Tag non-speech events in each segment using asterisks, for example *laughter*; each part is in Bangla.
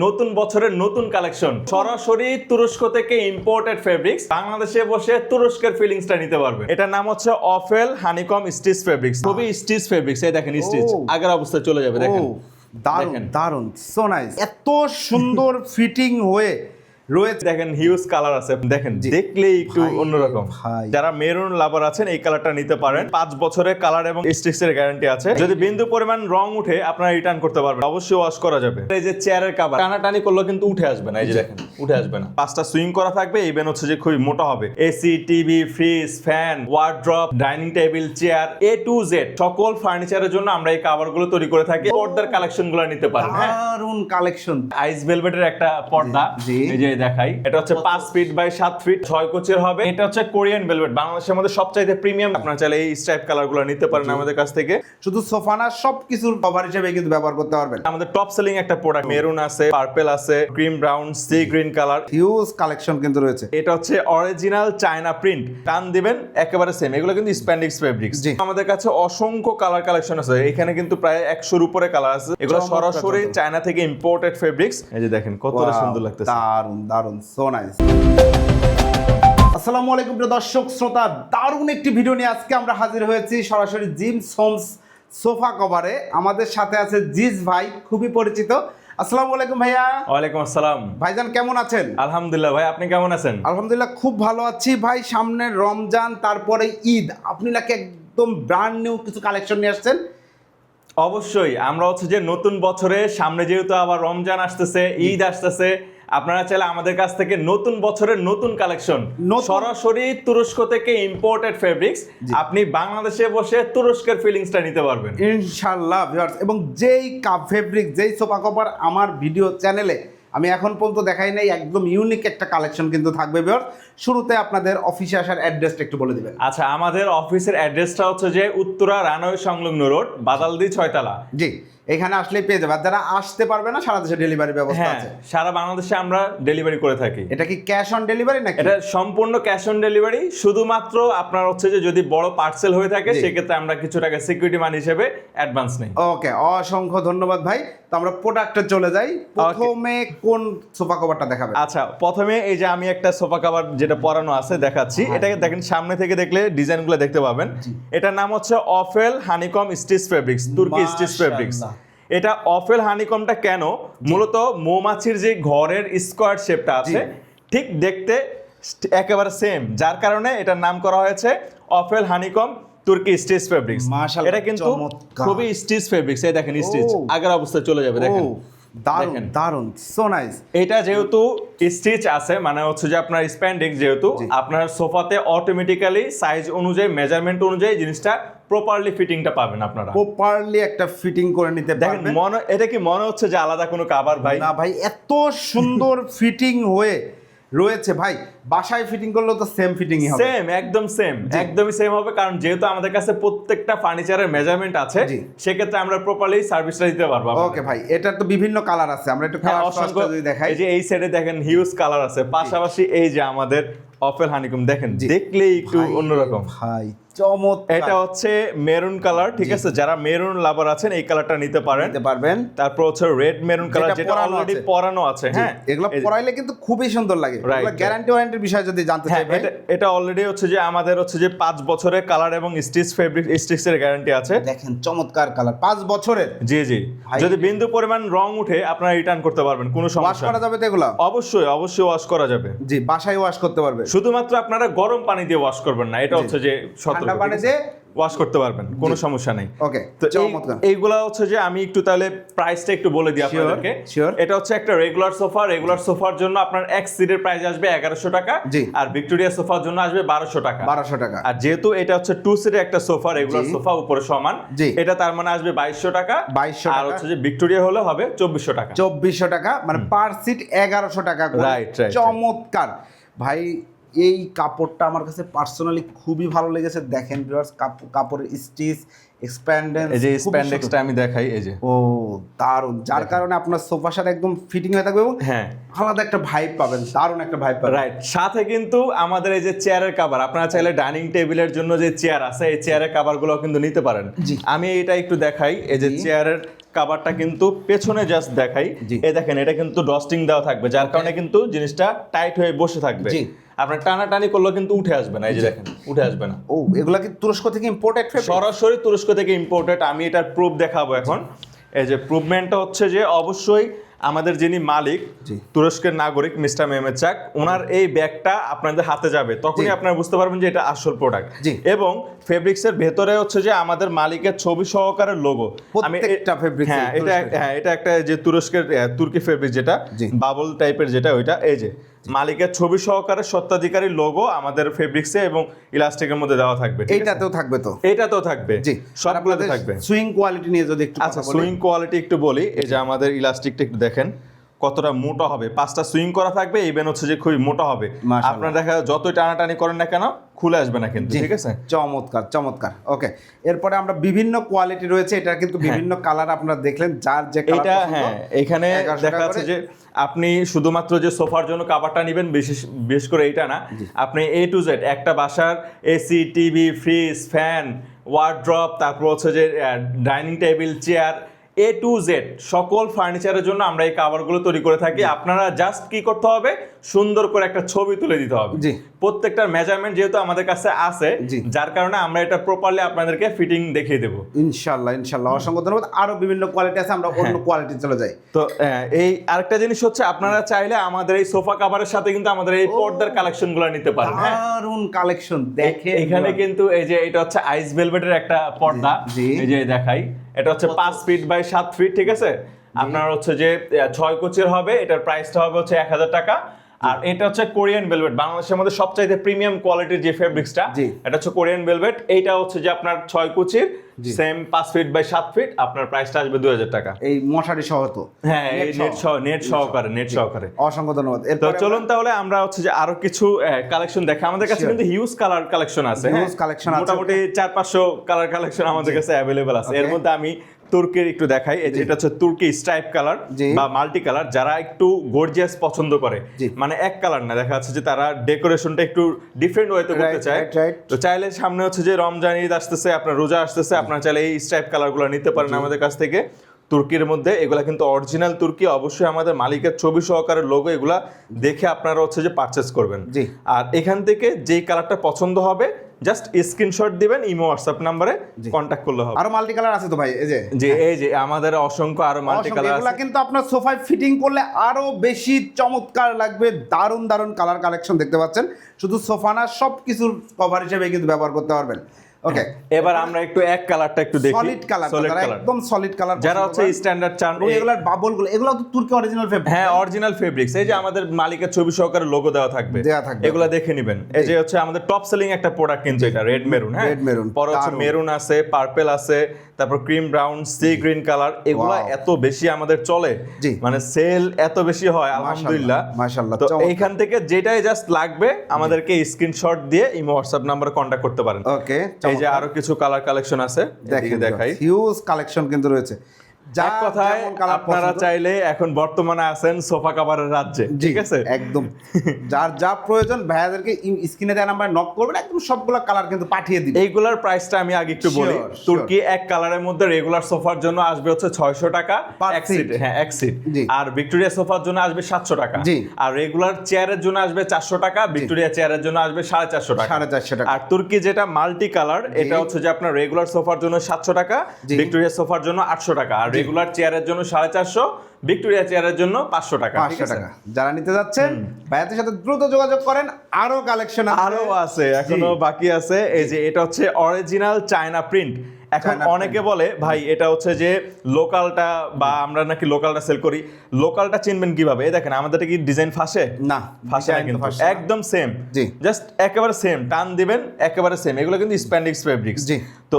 নতুন বছরের নতুন কালেকশন। সরাসরি তুরস্ক থেকে ইম্পোর্টেড ফেব্রিক্স বাংলাদেশে বসে তুরস্কের ফিলিংসটা নিতে পারবে। এটার নাম হচ্ছে অফেল হানিকম স্টিচ ফেব্রিক্স খুবই স্টিচ ফেব্রিক্স এই দেখেন স্টিচ আগের অবস্থায় চলে যাবে দেখেন। দারুণ দারুণ। দারুণ সো নাইস এত সুন্দর ফিটিং হয়ে রয়েছে দেখেন হিউজ কালার আছে। দেখেন জি। দেখলেই একটু অন্যরকম। যারা মেরুন লাভার আছেন এই কালারটা নিতে পারেন। পাঁচ বছরের কালার এবং স্টিক্স এর গ্যারান্টি আছে। যদি বিন্দু পরিমাণ রং উঠে আপনারা রিটার্ন করতে পারবেন। অবশ্যই ওয়াশ করা যাবে। এই যে চেয়ারের কাভার টানাটানি করলেও কিন্তু উঠে আসবে না। এই যে দেখেন উঠে আসবে না। পাঁচটা সুইং করা থাকবে ইভেন হচ্ছে যে খুবই মোটা হবে। AC TV fridge fan wardrobe dining table chair A to Z সকল ফার্নিচারের জন্য আমরা এই কাভারগুলো তৈরি করে থাকি। পর্দার কালেকশনগুলো নিতে পারেন হ্যাঁ। কালেকশন আইস ভেলভেটের একটা পর্দা। এই যে দেখাই। এটা হচ্ছে পাঁচ ফিট বাই সাত ফিট ছয় কোচের হবে। এটা হচ্ছে কোরিয়ান ভেলভেট। বাংলাদেশের মধ্যে সবচাইতে প্রিমিয়াম। আপনারা চাইলে এই স্ট্রাইপ নিতে পারেন আমাদের কাছ থেকে। শুধু সোফানা সব কিছুর কভার হিসেবে কিন্তু ব্যবহার করতে পারবেন। আমাদের টপ সেলিং একটা প্রোডাক্ট মেরুন আছে পার্পেল আছে cream brown sea green colour huge collection কিন্তু রয়েছে। এটা হচ্ছে অরিজিনাল চায়না প্রিন্ট টান দিবেন একেবারে সেম এগুলো কিন্তু স্প্যান্ডিক্স ফেব্রিক্স। আমাদের কাছে অসংখ্য কালার কালেকশন আছে। এখানে কিন্তু প্রায় একশোর উপরে কালার আছে। এগুলো সরাসরি চায়না থেকে ইম্পোর্টেড ফেব্রিক্স এই যে দেখেন কতটা সুন্দর লাগতেছে। দারুণ দারুণ সো নাইস আসসালামু আলাইকুম প্রিয় দর্শক শ্রোতা দারুণ একটি ভিডিও নিয়ে আজকে আমরা হাজির হয়েছি সরাসরি জিম সোমস সোফা কভারে। আমাদের সাথে আছে জিজ ভাই খুবই পরিচিত। আসসালামু আলাইকুম ভাইয়া। ওয়ালাইকুম আসসালাম। ভাইজান কেমন আছেন? আলহামদুলিল্লাহ ভাই আপনি কেমন আছেন? আলহামদুলিল্লাহ খুব ভালো আছি। ভাই সামনে রমজান তারপরে ঈদ। আপনি নাকি একদম ব্র্যান্ড নিউ কিছু কালেকশন নিয়ে আসছেন? অবশ্যই আমরা হচ্ছে যে নতুন বছরে সামনে যেহেতু আবার রমজান আসতেছে ঈদ আসতেছে আপনারা চাইলে আমাদের কাছ থেকে নতুন বছরের নতুন কালেকশন সরাসরি তুরস্ক থেকে ইম্পোর্টেড ফেব্রিক্স আপনি বাংলাদেশে বসে তুরস্কের ফিলিংসটা নিতে পারবেন। ইনশাল্লাহ এবং যেই কাপ ফেব্রিক যেই সোফা কভার আমার ভিডিও চ্যানেলে আমি এখন পর্যন্ত দেখাই নাই একদম ইউনিক একটা কালেকশন কিন্তু থাকবে ভিউয়ার্স শুরুতে আপনাদের অফিসে আসার অ্যাড্রেসটা একটু বলে দিবেন। আচ্ছা আমাদের অফিসের অ্যাড্রেসটা হচ্ছে যে উত্তরা রানওয়ে সংলগ্ন রোড বাদালদি ছয়তলা। জি। এখানে আসলে পেয়ে যাবে। যারা আসতে পারবে না সারা দেশে ডেলিভারি ব্যবস্থা হ্যাঁ আছে। সারা বাংলাদেশে আমরা ডেলিভারি করে থাকি। এটা কি ক্যাশ অন ডেলিভারি নাকি? এটা সম্পূর্ণ ক্যাশ অন ডেলিভারি শুধুমাত্র আপনার হচ্ছে যে যদি বড় পার্সেল হয়ে থাকে। সেক্ষেত্রে আমরা কিছু টাকা সিকিউরিটি মানি হিসেবে অ্যাডভান্স নেই। ওকে অসংখ্য ধন্যবাদ ভাই। তো আমরা প্রোডাক্টে চলে যাই। প্রথমে কোন সোফা কভারটা দেখাবে আচ্ছা প্রথমে এই যে আমি একটা সোফা কাভার যেটা পরানো আছে দেখাচ্ছি। এটাকে দেখেন সামনে থেকে দেখলে ডিজাইনগুলো দেখতে পাবেন। এটার নাম হচ্ছে অফেল হানিকম স্টিচ ফেব্রিক্স তুর্কি স্টিচ ফেব্রিক্স। এটা অফেল হানিকমটা কেন? মূলত মৌমাছির যে ঘরের স্কোয়ার শেপটা আছে ঠিক দেখতে একেবারে সেম যার কারণে এটার নাম করা হয়েছে অফেল হানিকম তুর্কি স্টিচ ফেব্রিক্স এটা কিন্তু খুবই স্টিচ ফেব্রিক্স এই দেখেন স্টিচ আগের অবস্থায় চলে যাবে দেখেন। ও দারুণ দারুণ সো নাইস এটা যেহেতু স্টিচ আছে মানে হচ্ছে যে আপনার স্প্যান্ডিক্স যেহেতু আপনার সোফাতে অটোমেটিক্যালি সাইজ অনুযায়ী মেজারমেন্ট অনুযায়ী জিনিসটা প্রপারলি ফিটিংটা পাবেন আপনারা। প্রপারলি একটা ফিটিং করে নিতে দেখেন মনে এটা কি মনে হচ্ছে যে আলাদা কোনো কাভার ভাই? না ভাই এত সুন্দর *laughs* ফিটিং হয়ে রয়েছে ভাই। বাসায় ফিটিং করলে তো সেম ফিটিংই হবে। সেম একদম সেম একদমই সেম হবে কারণ যেহেতু আমাদের কাছে প্রত্যেকটা ফার্নিচারের মেজারমেন্ট আছে। সেক্ষেত্রে আমরা প্রপারলি সার্ভিসটা দিতে পারব ওকে ভাই এটার তো বিভিন্ন কালার আছে। আমরা একটু হ্যাঁ, কালার অসংখ্য যদি দেখাই। এই যে এই সাইডে দেখেন হিউজ কালার আছে। পাশাপাশি এই যে আমাদের অফেল হানিকম দেখেন দেখলেই একটু অন্যরকম। ভাই চমৎকার। এটা হচ্ছে মেরুন কালার ঠিক আছে? যারা মেরুন লাভার আছেন এই কালারটা নিতে পারেন। নিতে পারবেন। তারপর হচ্ছে রেড মেরুন কালার যেটা অলরেডি। পরানো আছে। হ্যাঁ? এগুলো পরাইলে কিন্তু খুবই সুন্দর লাগে. গ্যারান্টি ওয়ারেন্টির বিষয় যদি জানতে হ্যাঁ চাই ভাই। এটা এটা অলরেডি হচ্ছে যে আমাদের হচ্ছে যে পাঁচ বছরের কালার এবং স্টিচ ফেব্রিক স্টিচ এর গ্যারান্টি আছে। দেখেন চমৎকার কালার পাঁচ বছরের। জি জি। যদি বিন্দু পরিমাণ রং উঠে আপনারা রিটার্ন করতে পারবেন কোনো ওয়াশ সমস্যা করা যাবে তো এগুলো? অবশ্যই অবশ্যই ওয়াশ করা যাবে। জি বাসায় ওয়াশ করতে পারবে। শুধুমাত্র আপনারা গরম পানি দিয়ে ওয়াশ করবেন না এটা হচ্ছে যে ঠান্ডা পানি দিয়ে? ওয়াশ করতে পারবেন কোনো সমস্যা নেই। ওকে তো এইগুলা হচ্ছে যে আমি একটু তাহলে প্রাইসটা একটু বলে দিই আপনাদেরকে। এটা হচ্ছে একটা রেগুলার সোফা রেগুলার সোফার জন্য আপনার এক সিটের প্রাইস আসবে এগারোশো টাকা জি। আর ভিক্টোরিয়া সোফার জন্য আসবে বারোশো টাকা। বারোশো টাকা। আর যেহেতু এটা হচ্ছে টু সিটের একটা সোফা রেগুলার। সোফা উপরে সমান জি। এটা তার মানে আসবে বাইশশো টাকা। 2200 আর হচ্ছে যে ভিক্টোরিয়া হলে হবে চব্বিশশো টাকা। চব্বিশশো টাকা মানে পার সিট এগারোশো টাকা right. চমৎকার। ভাই এই কাপড়টা আমার কাছে পার্সোনালি খুবই ভালো লেগেছে। দেখেন ভিউয়ার্স কাপড়ের স্টিচ এক্সপ্যান্ডেন্স এই যে স্প্যান্ডেক্সটা আমি দেখাই এই যে। ও দারুণ। যার কারণে আপনার সোফার সাথে একদম ফিটিং হয়ে থাকবে এবং হ্যাঁ। আলাদা একটা ভাইব পাবেন দারুণ একটা ভাইব পাবেন। রাইট সাথে কিন্তু আমাদের এই যে চেয়ারের কভার আপনারা চাইলে ডাইনিং টেবিলের জন্য যে চেয়ার আছে এই চেয়ারের কাভারগুলো কিন্তু নিতে পারেন। আমি এটা একটু দেখাই এই যে চেয়ারের কাভারটা কিন্তু পেছনে জাস্ট দেখাই। এই দেখেন এটা কিন্তু ডস্টিং দেওয়া থাকবে যার কারণে কিন্তু জিনিসটা টাইট হয়ে বসে থাকবে। জি। আপনার টানাটানি করলেও কিন্তু উঠে আসবে না এই যে দেখেন উঠে আসবে না। ও এগুলা কি তুরস্ক থেকে ইম্পোর্টেড সরাসরি তুরস্ক থেকে ইম্পোর্টেড আমি এটার প্রুফ দেখাবো এখন। এই যে প্রুভমেন্টটা হচ্ছে যে অবশ্যই আমাদের যিনি মালিক তুরস্কের নাগরিক মিস্টার মেহমেদ চাক ওনার এই ব্যাগটা আপনাদের হাতে যাবে তখনই। আপনারা বুঝতে পারবেন যে এটা আসল প্রোডাক্ট। এবং ফেব্রিক্সের ভেতরে হচ্ছে যে আমাদের মালিকের ছবি সহকারে লোগো আমি এটা ফেব্রিক হ্যাঁ এটা। হ্যাঁ এটা একটা যে তুরস্কের তুর্কি ফেব্রিক যেটা বাবল টাইপের যেটা ওইটা এই যে মালিকের ছবি সহকারে সত্ত্বাধিকারী লোগো আমাদের ফেব্রিক্সে এবং ইলাস্টিকের মধ্যে দেওয়া থাকবে এটাতেও থাকবে তো? এটাতেও থাকবে। জি। সবগুলোতে থাকবে। সুইং কোয়ালিটি নিয়ে যদি একটু আচ্ছা সুইং কোয়ালিটি একটু বলি এই যে আমাদের ইলাস্টিকটা একটু দেখেন। কতটা মোটা হবে? পাঁচটা সুইং করা থাকবে ইভেন হচ্ছে যে খুবই মোটা হবে। আপনার দেখা যতই টানাটানি করেন না কেন খুলে আসবে না কিন্তু ঠিক আছে? চমৎকার চমৎকার। ওকে এরপরে আমরা বিভিন্ন কোয়ালিটি রয়েছে এটা কিন্তু বিভিন্ন কালার আপনারা দেখলেন যার যে এটা হ্যাঁ এখানে দেখা যাচ্ছে যে আপনি শুধুমাত্র যে সোফার জন্য কাভারটা নেবেন বিশেষ বিশেষ করে এইটা না আপনি এ টু জেড একটা বাসার AC TV fridge fan wardrobe তারপর হচ্ছে যে dining table chair A to Z সকল ফার্নিচারের জন্য আমরা এই কাভারগুলো তৈরি করে থাকি। আপনারা জাস্ট কি করতে হবে? সুন্দর করে একটা ছবি তুলে দিতে হবে। জি। প্রত্যেকটার মেজারমেন্ট যেহেতু আমাদের কাছে আছে যার কারণে আমরা এটা প্রপারলি আপনাদেরকে ফিটিং দেখিয়ে দেবো। ইনশাল্লাহ ইনশাল্লাহ। অসংখ্য ধন্যবাদ। আরও বিভিন্ন কোয়ালিটি আছে আমরা অন্য কোয়ালিটি চলে যাই। তো এই আরেকটা জিনিস হচ্ছে আপনারা চাইলে আমাদের এই সোফা কাভারের সাথে কিন্তু আমাদের এই পর্দার কালেকশনগুলো নিতে পারেন হ্যাঁ। দারুণ কালেকশন দেখে এখানে কিন্তু এই যে এটা হচ্ছে আইস ভেলভেটের একটা পর্দা। এই যে দেখাই। এটা হচ্ছে পাঁচ ফিট বাই সাত ফিট ঠিক আছে? আপনার হচ্ছে যে ছয় কোচের হবে এটার প্রাইসটা হবে হচ্ছে এক হাজার টাকা। আর এটা হচ্ছে কোরিয়ান ভেলভেট বাংলাদেশের মধ্যে সবচাইতে প্রিমিয়াম কোয়ালিটির যে ফেব্রিক্সটা এটা হচ্ছে কোরিয়ান ভেলভেট এইটা হচ্ছে যে আপনার ছয় কোচের। সেম পাঁচ ফিট বাই সাত ফিট আপনার প্রাইসটা আসবে দুই হাজার টাকা। এই মশারি সহ তো? হ্যাঁ এই নেট সহ। নেট সহকারে নেট সহকারে। অসংখ্য ধন্যবাদ। তো চলুন তাহলে আমরা হচ্ছে যে আরও কিছু কালেকশন দেখে। আমাদের কাছে কিন্তু হিউজ কালার কালেকশন আছে হ্যাঁ? Collection আছে, মোটামুটি চার পাঁচশো কালার কালেকশন আমাদের কাছে অ্যাভেলেবেল আছে। এর মধ্যে আমি তুর্কির একটু দেখাই। এটা হচ্ছে তুর্কি স্ট্রাইপ কালার বা মাল্টি কালার যারা একটু গর্জিয়াস পছন্দ করে। মানে এক কালার না দেখা যাচ্ছে যে তারা ডেকোরেশনটা একটু ডিফারেন্ট ওয়েতে করতে চায়. তো চাইলে সামনে হচ্ছে যে রমজান ঈদ আসতেছে আপনার রোজা আসতেছে আপনার চাইলে এই স্ট্রাইপ কালারগুলো নিতে পারেন আমাদের কাছ থেকে। তুর্কির মধ্যে এগুলা কিন্তু অরিজিনাল তুর্কি অবশ্যই আমাদের মালিকের ছবি সহকারে লোগো এগুলা দেখে আপনারা হচ্ছে যে পারচেস করবেন। জি। আর এখান থেকে যেই কালারটা পছন্দ হবে জাস্ট স্ক্রিনশট দিবেন ইমো হোয়াটসঅ্যাপ নাম্বারে। কন্ট্যাক্ট করলে হবে আরও মাল্টি কালার আছে তো ভাই এই যে যে এই যে আমাদের অসংখ্য আরও মাল্টি। কালার এগুলা কিন্তু আপনার সোফায় ফিটিং করলে আরও বেশি চমৎকার লাগবে দারুণ দারুণ কালার কালেকশন দেখতে পাচ্ছেন শুধু সোফা না সবকিছুর কভার হিসেবে কিন্তু ব্যবহার করতে পারবেন ওকে এবার আমরা একটু এক কালারটা একটু দেখি। সলিড কালার একদম সলিড কালার যারা হচ্ছে স্ট্যান্ডার্ড চান এবং এগুলার বাবলগুলো এগুলো তো তুর্কি অরিজিনাল ফেব্রিক হ্যাঁ অরিজিনাল ফেব্রিক্স এই যে আমাদের মালিকের ছবি সহকারে লোগো দেওয়া থাকবে। দেওয়া থাকবে। এগুলা দেখে নেবেন। এই যে হচ্ছে আমাদের টপ সেলিং একটা প্রোডাক্ট কিন্তু এটা রেড মেরুন হ্যাঁ? Maroon, পরে হচ্ছে মেরুন আছে পার্পল আছে তারপর cream brown sea green colour এগুলা এত বেশি আমাদের চলে। মানে সেল এত বেশি হয় আলহামদুলিল্লাহ। মাশাআল্লাহ, তো এইখান থেকে যেটাই জাস্ট লাগবে আমাদেরকে স্ক্রিনশট দিয়ে ইমো হোয়াটসঅ্যাপ নাম্বারে কন্ট্যাক্ট করতে পারেন। ওকে এই যে আরও কিছু কালার কালেকশন আছে দেখেন দেখাই। হিউজ কালেকশন কিন্তু রয়েছে। যা কথায় আপনারা চাইলে এখন বর্তমানে আছেন সোফা কাভারের রাজ্যে ঠিক আছে? একদম। যার যা প্রয়োজন ভাইয়াদেরকে স্ক্রিনে দেওয়া নাম্বার নক করবেন একদম সবগুলো কালার কিন্তু পাঠিয়ে এইগুলার প্রাইসটা আমি আগে একটু বলি. তুর্কি এক কালারের মধ্যে রেগুলার সোফার জন্য আসবে হচ্ছে ছয়শো টাকা এক সিট হ্যাঁ এক সিট আর ভিক্টোরিয়া সোফার জন্য আসবে সাতশো টাকা। আর রেগুলার চেয়ারের জন্য আসবে চারশো টাকা ভিক্টোরিয়া চেয়ারের জন্য আসবে সাড়ে চারশো টাকা। সাড়ে চারশো টাকা। আর তুর্কি যেটা মাল্টি কালার এটা হচ্ছে যে আপনার রেগুলার সোফার জন্য সাতশো টাকা ভিক্টোরিয়া সোফার জন্য আটশো টাকা। আর রেগুলার চেয়ারের জন্য সাড়ে চারশো ভিক্টোরিয়া চেয়ারের জন্য পাঁচশো টাকা পাঁচশো টাকা। যারা নিতে যাচ্ছেন ভাইয়াদের সাথে দ্রুত যোগাযোগ করেন আরও কালেকশন আরও আছে এখনও বাকি আছে। এই যে এটা হচ্ছে অরিজিনাল চায়না প্রিন্ট এখন অনেকে বলে ভাই এটা হচ্ছে যে লোকালটা বা আমরা নাকি লোকালটা সেল করি। লোকালটা চিনবেন কীভাবে? এই দেখেন আমাদের কি ডিজাইন ফাঁসে? না ফাঁসে না কিন্তু। ফাঁসে একদম সেম জি। জাস্ট একেবারে সেম টান দিবেন একেবারে সেম এগুলো কিন্তু স্প্যান্ডিক্স ফেব্রিক্স জি। তো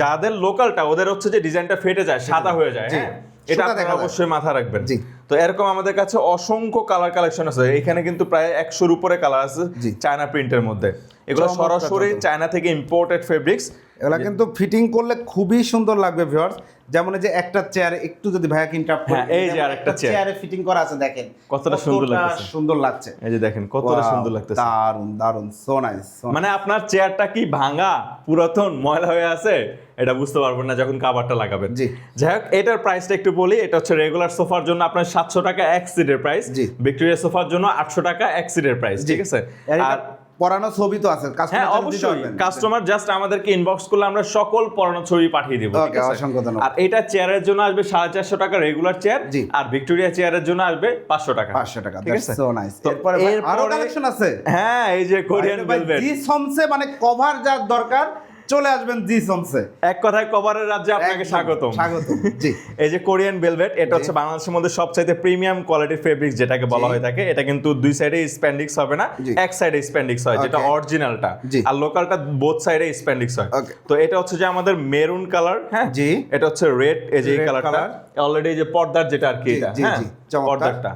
যাদের লোকালটা ওদের হচ্ছে যে ডিজাইনটা ফেটে যায় সাদা হয়ে যায় হ্যাঁ? এটা আপনারা অবশ্যই মাথায় রাখবেন। জি। তো এরকম আমাদের কাছে অসংখ্য কালার কালেকশন আছে। এখানে কিন্তু প্রায় একশোর উপরে কালার আছে চায়না প্রিন্টের মধ্যে। এগুলো সরাসরি চায়না থেকে ইম্পোর্টেড ফেব্রিক্স এগুলা কিন্তু ফিটিং করলে খুবই সুন্দর লাগবে ভিউয়ার্স যেমন যে একটা চেয়ার একটু যদি ভাইয়াকে ইন্টারাপ্ট হ্যাঁ, এই যে আরেকটা চেয়ারে ফিটিং করা আছে দেখেন। কতটা সুন্দর লাগতেছে। সুন্দর লাগছে। এই যে দেখেন কতটা সুন্দর লাগতেছে। দারুণ দারুণ সো নাইস মানে আপনার চেয়ারটা কি ভাঙা? পুরাতন ময়লা হয়ে আছে এটা বুঝতে পারবেন না যখন কাভারটা লাগাবেন জি। যাই হোক এটার প্রাইসটা একটু বলি এটা হচ্ছে রেগুলার সোফার জন্য আপনার সাতশো টাকা এক সিটের প্রাইস। ভিক্টোরিয়া সোফার জন্য আটশো টাকা এক সিটের প্রাইস ঠিক আছে আর পরানো ছবি তো আছে হ্যাঁ কাস্টমার অবশ্যই। কাস্টমার জাস্ট আমাদেরকে ইনবক্স করলে আমরা সকল পড়ানো ছবি পাঠিয়ে দিব? অসংখ্য ধন্যবাদ। আর এটা চেয়ারের জন্য আসবে সাড়ে চারশো টাকা রেগুলার চেয়ার। আর ভিক্টোরিয়া চেয়ারের জন্য আসবে পাঁচশো টাকা। পাঁচশো টাকা ঠিক আছে? সো নাইস এরপরে আরও কালেকশন আছে? হ্যাঁ এই যে কোরিয়ান ভেলভেট জি সমসে মানে কভার যার দরকার চলে আসবেন জি সমসে এক কথায় কভারের রাজ্যে আপনাকে স্বাগত স্বাগতম। জি। এই যে কোরিয়ান ভেলভেট এটা হচ্ছে বাংলাদেশের মধ্যে সবচাইতে প্রিমিয়াম কোয়ালিটির ফেব্রিক যেটাকে বলা। হয়ে থাকে। এটা কিন্তু দুই সাইডে স্প্যান্ডিক্স হবে না এক সাইডে স্প্যান্ডিক্স হয় যেটা অরিজিনালটা আর লোকালটা বোথ সাইডে স্প্যান্ডিক্স হয়। তো এটা হচ্ছে যে আমাদের মেরুন কালার হ্যাঁ? জি। এটা হচ্ছে রেড এই যে কালারটা। অলরেডি যে পর্দার যেটা আর কি এটা হ্যাঁ? জি, পর্দারটা।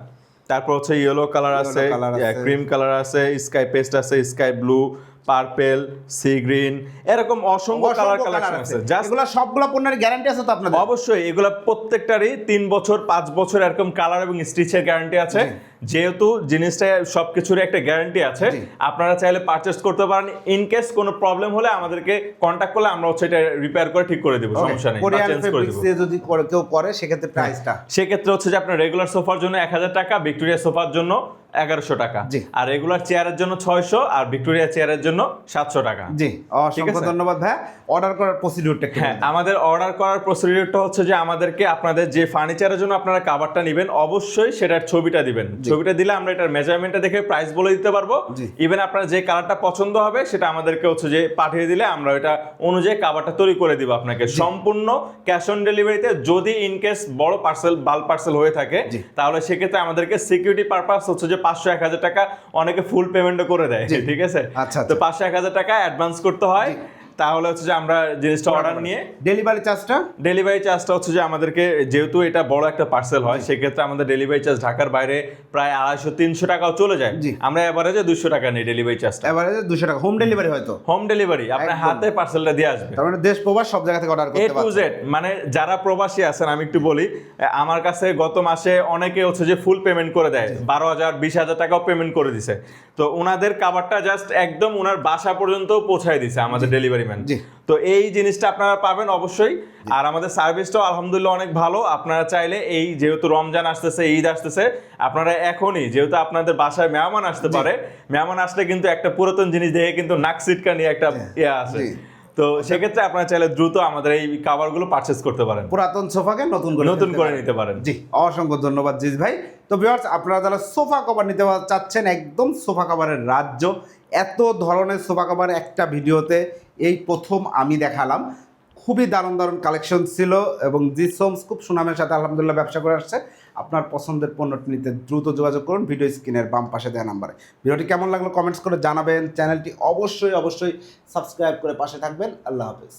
তারপর হচ্ছে ইয়েলো কালার আছে। ক্রিম কালার আছে। স্কাই পেস্ট আছে sky blue purple sea green এরকম অসংখ্য কালার কালেকশন আছে। যা এগুলো সবগুলো পণ্যের গ্যারান্টি আছে তো আপনাদের? অবশ্যই এগুলো প্রত্যেকটারই তিন বছর পাঁচ বছর এরকম কালার এবং স্টিচের গ্যারান্টি আছে। যেহেতু জিনিসটা সবকিছুর একটা গ্যারান্টি আছে আপনারা চাইলে পারচেস করতে পারেন। ইন কেস কোনো প্রবলেম হলে আমাদেরকে কন্ট্যাক্ট করলে আমরা হচ্ছে এটা রিপেয়ার করে ঠিক করে দেবো সমস্যা নেই যদি কেউ করে সেক্ষেত্রে প্রাইসটা সেক্ষেত্রে হচ্ছে যে আপনার রেগুলার সোফার জন্য এক হাজার টাকা ভিক্টোরিয়া সোফার জন্য এগারোশো টাকা। আর রেগুলার চেয়ারের জন্য ছয়শো আর ভিক্টোরিয়া চেয়ারের জন্য সাতশো টাকা। জি অসংখ্য? ধন্যবাদ ভাই অর্ডার করার প্রসিডিউরটা হ্যাঁ আমাদের অর্ডার করার প্রসিডিউরটা হচ্ছে যে আমাদেরকে আপনাদের যে ফার্নিচারের জন্য আপনারা কাভারটা নেবেন অবশ্যই সেটার ছবিটা দিবেন। ছবিটা দিলে আমরা এটার মেজারমেন্টটা দেখে প্রাইস বলে দিতে পারব। ইভেন আপনার যে কালারটা পছন্দ হবে সেটা আমাদেরকে হচ্ছে যে পাঠিয়ে দিলে আমরা এটা অনুযায়ী কাভারটা তৈরি করে দিব আপনাকে। সম্পূর্ণ ক্যাশ অন ডেলিভারিতে যদি ইন কেস বড় পার্সেল বাল পার্সেল হয়ে থাকে। তাহলে সেক্ষেত্রে আমাদেরকে সিকিউরিটি পারপাস হচ্ছে যে পাঁচশো এক হাজার টাকা অনেকে ফুল পেমেন্টও করে দেয় ঠিক আছে? আচ্ছা, তো আচ্ছা। পাঁচশো এক হাজার টাকা অ্যাডভান্স করতে হয়। তাহলে হচ্ছে যে আমরা জিনিসটা অর্ডার নিয়ে ডেলিভারি চার্জটা ডেলিভারি চার্জটা হচ্ছে যে আমাদেরকে যেহেতু এটা বড় একটা পার্সেল হয় সেক্ষেত্রে আমাদের ডেলিভারি চার্জ ঢাকার বাইরে প্রায় আড়াইশো তিনশো টাকাও চলে যায়। আমরা এভারেজে দুশো টাকা নিই ডেলিভারি চার্জটা এবারে দুশো টাকা। হোম ডেলিভারি হয়তো হোম ডেলিভারি আপনার হাতে পার্সেলটা দিয়ে আসবে। তার মানে দেশ প্রবাস সব জায়গা থেকে অর্ডার এ করতে টু জেড মানে যারা প্রবাসী আছেন আমি একটু বলি আমার কাছে গত মাসে অনেকে হচ্ছে যে ফুল পেমেন্ট করে দেয়। বারো হাজার বিশ হাজার টাকাও পেমেন্ট করে দিছে। তো ওনাদের কাবারটা জাস্ট একদম ওনার বাসা পর্যন্ত পৌঁছায় দিছে আমাদের ডেলিভারি ম্যান জি। তো এই জিনিসটা আপনারা পাবেন অবশ্যই। আর আমাদের সার্ভিসটাও আলহামদুলিল্লাহ অনেক ভালো। আপনারা চাইলে এই যেহেতু রমজান আসতেছে ঈদ আসতেছে আপনারা এখনই যেহেতু আপনাদের বাসায় মেহমান আসতে পারে মেহমান আসলে কিন্তু একটা পুরাতন জিনিস দেখে কিন্তু নাক সিটকা নিয়ে একটা ইয়ে আছে। তো সেক্ষেত্রে আপনারা চাইলে দ্রুত আমাদের এই কাভারগুলো পারচেস করতে পারেন। পুরাতন সোফাকে নতুন করে নতুন করে নিতে পারেন। জি অসংখ্য ধন্যবাদ জিজ ভাই। তো ভিউয়ার্স আপনারা যারা সোফা কভার নিতে চাচ্ছেন, একদম সোফা কভারের রাজ্য, এত ধরনের সোফা কভার একটা ভিডিওতে এই প্রথম আমি দেখালাম। খুবই দারুণ দারুণ কালেকশন ছিল এবং জি সোমস খুব সুনামের সাথে আলহামদুলিল্লাহ ব্যবসা করে আসছে। আপনার পছন্দের পণ্যটি নিতে দ্রুত যোগাযোগ করুন ভিডিও স্ক্রিনের বাম পাশে দেওয়া নাম্বারে ভিডিওটি কেমন লাগল? কমেন্টস করে জানাবেন। চ্যানেলটি অবশ্যই অবশ্যই সাবস্ক্রাইব করে পাশে থাকবেন। আল্লাহ হাফেজ।